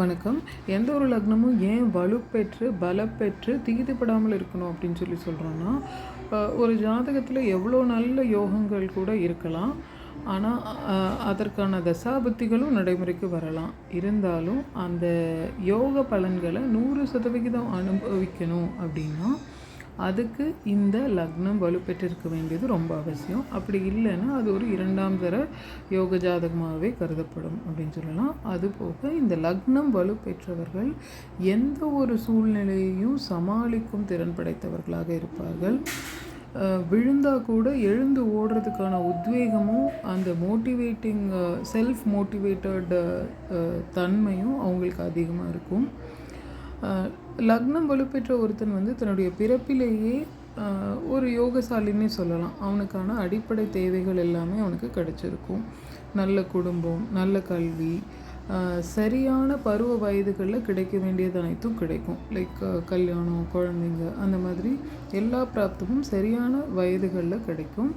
வணக்கம். எந்த ஒரு லக்னமும் ஏன் வலுப்பெற்று பலப்பெற்று தீதுபடாமல் இருக்கணும் அப்படின்னு சொல்லி சொல்கிறோன்னா ஒரு ஜாதகத்தில் எவ்வளோ நல்ல யோகங்கள் கூட இருக்கலாம். ஆனால் அதற்கான தசாபுத்திகளும் நடைமுறைக்கு வரலாம். இருந்தாலும் அந்த யோக பலன்களை நூறு சதவிகிதம் அனுபவிக்கணும் அப்படின்னா அதுக்கு இந்த லக்னம் வலுப்பெற்றிருக்க வேண்டியது ரொம்ப அவசியம். அப்படி இல்லைன்னா அது ஒரு இரண்டாம் தர யோக ஜாதகமாகவே கருதப்படும் அப்படின்னு சொல்லலாம். அதுபோக இந்த லக்னம் வலுப்பெற்றவர்கள் எந்த ஒரு சூழ்நிலையையும் சமாளிக்கும் திறன் படைத்தவர்களாக இருப்பார்கள். விழுந்தால் கூட எழுந்து ஓடுறதுக்கான உத்வேகமும் அந்த மோட்டிவேட்டிங் செல்ஃப் மோட்டிவேட்டட் தன்மையும் அவங்களுக்கு அதிகமாக இருக்கும். லக்னம் வலுப்பெற்ற ஒருத்தன் வந்து தன்னுடைய பிறப்பிலேயே ஒரு யோகசாலின்னே சொல்லலாம். அவனுக்கான அடிப்படை தேவைகள் எல்லாமே அவனுக்கு கிடச்சிருக்கும். நல்ல குடும்பம் நல்ல கல்வி சரியான பருவ வயதுகளில் கிடைக்க வேண்டியது அனைத்தும் கிடைக்கும். லைக் கல்யாணம் குழந்தைங்க அந்த மாதிரி எல்லா பிராப்தமும் சரியான வயதுகளில் கிடைக்கும்.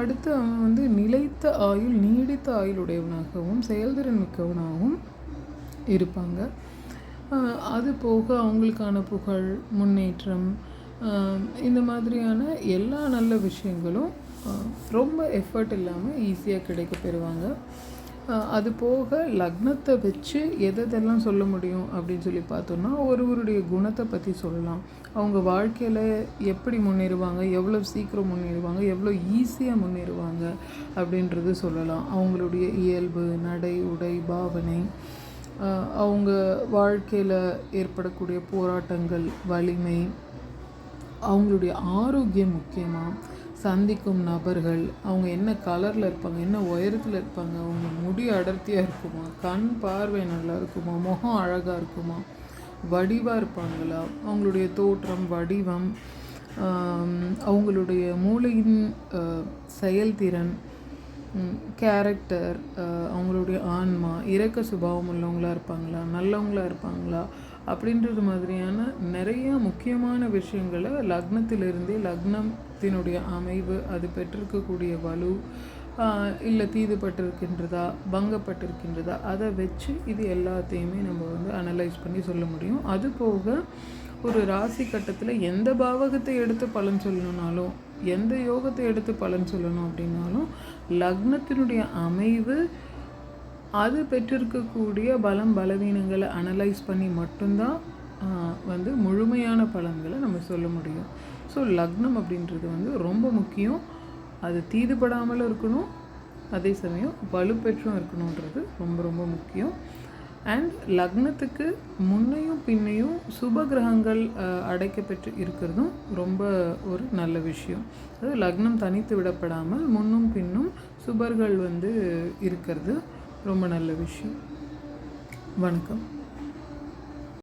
அடுத்து அவன் வந்து நிலைத்த ஆயுள் நீடித்த ஆயுளுடையவனாகவும் செயல்திறன் மிக்கவனாகவும் இருப்பாங்க. அது போக அவங்களுக்கான புகழ் முன்னேற்றம் இந்த மாதிரியான எல்லா நல்ல விஷயங்களும் ரொம்ப எஃபர்ட் இல்லாமல் ஈஸியாக கிடைக்க பெறுவாங்க. அது போக லக்னத்தை வச்சு எதெல்லாம் சொல்ல முடியும் அப்படின்னு சொல்லி பார்த்தோன்னா ஒருவருடைய குணத்தை பற்றி சொல்லலாம். அவங்க வாழ்க்கையில் எப்படி முன்னேறுவாங்க எவ்வளோ சீக்கிரம் முன்னேறுவாங்க எவ்வளோ ஈஸியாக முன்னேறுவாங்க அப்படின்றது சொல்லலாம். அவங்களுடைய இயல்பு நடை உடை பாவனை அவங்க வாழ்க்கையில் ஏற்படக்கூடிய போராட்டங்கள் வலிமை அவங்களுடைய ஆரோக்கியம் முக்கியமாக சந்திக்கும் நபர்கள் அவங்க என்ன கலரில் இருப்பாங்க என்ன உயரத்தில் இருப்பாங்க அவங்க முடி அடர்த்தியாக இருக்குமா? கண் பார்வை நல்லா இருக்குமா? முகம் அழகாக இருக்குமா? வடிவாக இருப்பாங்களா? அவங்களுடைய தோற்றம் வடிவம் அவங்களுடைய மூளையின் செயல்திறன் கேரக்டர் அவங்களுடைய ஆன்மா இறக்க சுபாவம் உள்ளவங்களாக இருப்பாங்களா நல்லவங்களாக இருப்பாங்களா அப்படின்றது மாதிரியான நிறைய முக்கியமான விஷயங்களை லக்னத்திலிருந்தே லக்னத்தினுடைய அமைவு அது பெற்றிருக்கக்கூடிய வலு இல்லை தீதுபட்டிருக்கின்றதா பங்கப்பட்டிருக்கின்றதா அதை வச்சு இது எல்லாத்தையுமே நம்ம வந்து அனலைஸ் பண்ணி சொல்ல முடியும். அது போக ஒரு ராசி கட்டத்தில் எந்த பாவகத்தை எடுத்து பலன் சொல்லணுனாலும் எந்த யோகத்தை எடுத்து பலன் சொல்லணும் அப்படின்னாலும் லக்னத்தினுடைய அமைவு அது பெற்றிருக்கக்கூடிய பலம் பலவீனங்களை அனலைஸ் பண்ணி மட்டும்தான் வந்து முழுமையான பலன்களை நம்ம சொல்ல முடியும். ஸோ லக்னம் அப்படின்றது வந்து ரொம்ப முக்கியம். அது தீதுபடாமலும் இருக்கணும். அதே சமயம் வலுப்பெற்றும் இருக்கணுன்றது ரொம்ப ரொம்ப முக்கியம். அண்ட் லக்னத்துக்கு முன்னையும் பின்னையும் சுப கிரகங்கள் அடைக்கப்பெற்று இருக்கிறதும் ரொம்ப ஒரு நல்ல விஷயம். அதாவது லக்னம் தனித்து விடப்படாமல் முன்னும் பின்னும் சுபர்கள் வந்து இருக்கிறது ரொம்ப நல்ல விஷயம். வணக்கம்.